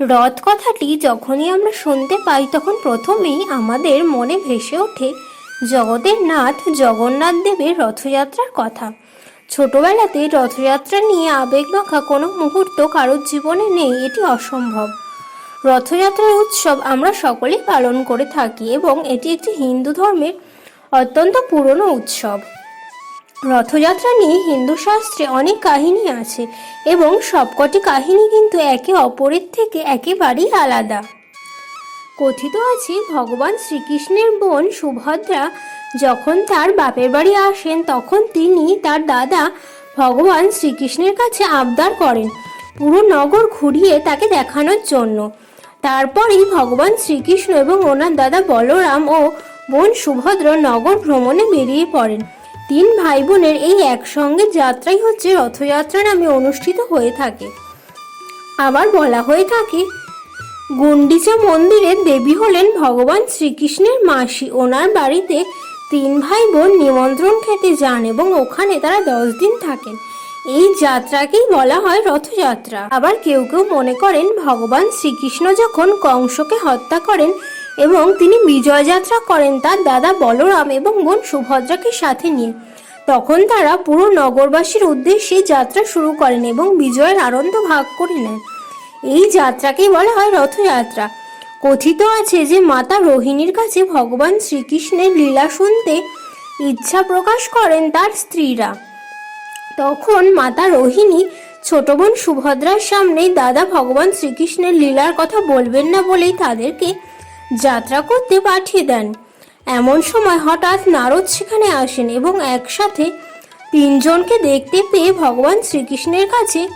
রথ কথাটি যখনই আমরা শুনতে পাই, তখন প্রথমেই আমাদের মনে ভেসে ওঠে জগতের নাথ জগন্নাথ দেবের রথযাত্রার কথা। ছোটবেলাতে রথযাত্রা নিয়ে আবেগ মাখা কোনো মুহূর্ত কারোর জীবনে নেই, এটি অসম্ভব। রথযাত্রার উৎসব আমরা সকলেই পালন করে থাকি এবং এটি একটি হিন্দু ধর্মের অত্যন্ত পুরনো উৎসব। রথযাত্রা নিয়ে হিন্দু শাস্ত্রে অনেক কাহিনী আছে এবং সবকটি কাহিনী কিন্তু একে অপরের থেকে একেবারেই আলাদা। কথিত আছে ভগবান শ্রীকৃষ্ণের বোন সুভদ্রা যখন তার বাপের বাড়ি আসেন তখন তিনি তার দাদা ভগবান শ্রীকৃষ্ণের কাছে আবদার করেন পুরো নগর ঘুরিয়ে তাকে দেখানোর জন্য। তারপরেই ভগবান শ্রীকৃষ্ণ এবং ওনার দাদা বলরাম ও বোন সুভদ্র নগর ভ্রমণে বেরিয়ে পড়েন। তিন ভাই বোনের এই একসঙ্গে যাত্রাই হচ্ছে রথযাত্রা নামে অনুষ্ঠিত হয়ে থাকে। আবার বলা হয়ে থাকে, গুন্ডিচা মন্দিরের দেবী হলেন ভগবান শ্রীকৃষ্ণের মাসি। ওনার বাড়িতে তিন ভাই বোন নিমন্ত্রণ খেতে যান এবং ওখানে তারা দশ দিন থাকেন। এই যাত্রাকেই বলা হয় রথযাত্রা। আবার কেউ কেউ মনে করেন, ভগবান শ্রীকৃষ্ণ যখন কংসকে হত্যা করেন এবং তিনি বিজয় যাত্রা করেন তার দাদা বলরাম এবং বোন সুভদ্রাকে সাথে নিয়ে। তখন তারা পুরো নগরবাসীর উদ্দেশ্যে যাত্রা শুরু করেন এবং বিজয়ের আনন্দ ভাগ করে নেন। এই যাত্রাকেই বলা হয় রথযাত্রা। কথিত আছে যে মাতা রোহিণীর কাছে ভগবান শ্রীকৃষ্ণের লীলা শুনতে ইচ্ছা প্রকাশ করেন তার স্ত্রীরা। তখন মাতা রোহিণী, ছোট বোন সুভদ্রার সামনেই দাদা, ভগবান শ্রীকৃষ্ণের লীলার কথা বলবেন না বলেই তাদেরকে যাত্রা করতে পাঠিয়ে দেন। এমন সময় হঠাৎ নারদ সেখানে আসেন এবং একসাথে তিনজনকে দেখতে পেয়ে ভগবান শ্রীকৃষ্ণের কাছে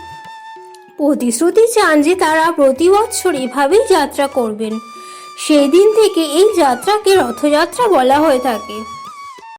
প্রতিশ্রুতি চান যে তারা প্রতি বছর এভাবেই যাত্রা করবেন। সেই দিন থেকে এই যাত্রাকে রথযাত্রা বলা হয়ে থাকে।